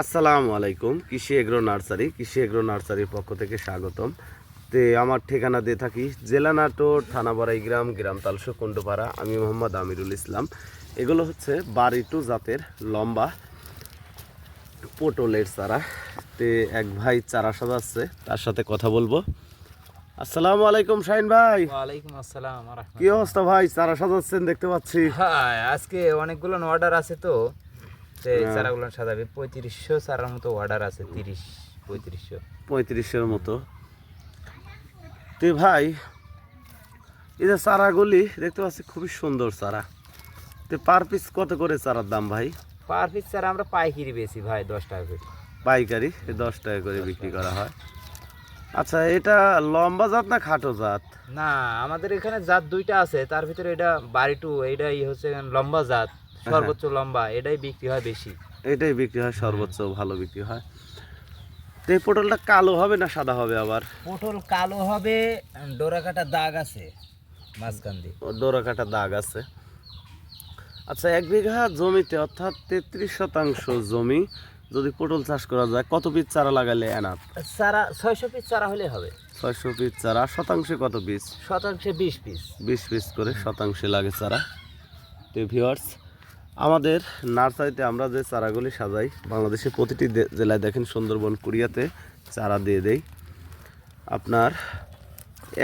আসসালামু আলাইকুম কৃষি এগ্রো নার্সারি কৃষি এগ্রো নার্সারির পক্ষ থেকে স্বাগতম। তে আমার ঠিকানা দিয়ে থাকি জেলা নাটোর থানা গ্রাম গ্রাম তালসো কুণ্ডপাড়া। আমি মোহাম্মদ আমিরুল ইসলাম। এগুলো হচ্ছে বাড়ি টু জাতের লম্বা পটলের চারা। তে এক ভাই চারা সাজাচ্ছে তার সাথে কথা বলব। আসসালামু আলাইকুম শাহিন ভাই। ওয়ালাইকুম আসসালাম কি অবস্থা ভাই? চারা সাজাচ্ছেন দেখতে পাচ্ছি। হ্যাঁ আজকে অনেকগুলো অর্ডার আছে তো। এই হ্যাঁ। চারাগুলো সাজাবে পঁয়ত্রিশশো চারার মতো অর্ডার আছে তিরিশ পঁয়ত্রিশশো। পঁয়ত্রিশের মতো। তে ভাই এই যে চারাগুলি দেখতে পাচ্ছি খুবই সুন্দর চারা। তে পার পিস কত করে চারার দাম ভাই? পার পিস চারা আমরা পাইকারি বেশি ভাই দশ টাকা করে। পাইকারি দশ টাকা করে বিক্রি করা হয়। আচ্ছা এটা লম্বা জাত না খাটো জাত? না আমাদের এখানে জাত দুইটা আছে তার ভিতরে এটা বাড়ি টু এইটাই হচ্ছে লম্বা জাত। সর্বোচ্চ লম্বা এটাই বিক্রি হয় বেশি। এটাই বিক্রি হয় সর্বোচ্চ ভালো বিক্রি হয়। তো এই পটলটা কালো হবে না সাদা হবে আবার? পটল কালো হবে ডোরা কাটা দাগ আছে মাঝখান দিয়ে। ও ডোরা কাটা দাগ আছে। আচ্ছা এক বিঘা জমিতে অর্থাৎ তেত্রিশ শতাংশ জমি যদি পটল চাষ করা যায় কত পিস চারা লাগালে এনাফ? চারা ছয়শো পিস চারা হলে হবে। ছয়শো পিস চারা শতাংশে কত পিস শতাংশে বিশ পিস। বিশ পিস করে শতাংশে লাগে চারা। তো ভিওয়ার্স আমাদের নার্সারিতে আমরা যে চারাগুলি সাজাই বাংলাদেশের প্রতিটি জেলায় দেখেন সুন্দরবন কুড়িয়াতে চারা দিয়ে দেই। আপনার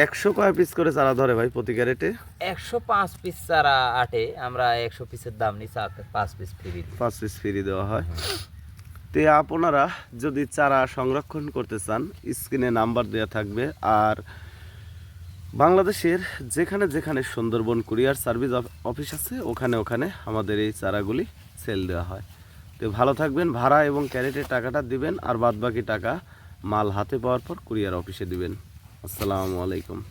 একশো কয় পিস করে চারা ধরে ভাই প্রতি ক্যারেটে? একশো পাঁচ পিস চারা আটে আমরা একশো পিসের দাম নিই পাঁচ পিস ফ্রি পাঁচ পিস ফ্রি দেওয়া হয়। তে আপনারা যদি চারা সংরক্ষণ করতে চান স্ক্রিনে নাম্বার দেওয়া থাকবে। আর বাংলাদেশের যেখানে যেখানে সুন্দরবন কুরিয়ার সার্ভিস অফ- অফিস আছে, ওখানে ওখানে আমাদের এই চারাগুলি সেল দেওয়া হয়। তো ভালো থাকবেন, ভাড়া এবং ক্যারেটের টাকাটা দিবেন, আর বাদবাকি টাকা মাল হাতে পাওয়ার পর কুরিয়ার অফিসে দিবেন। আসসালামু আলাইকুম।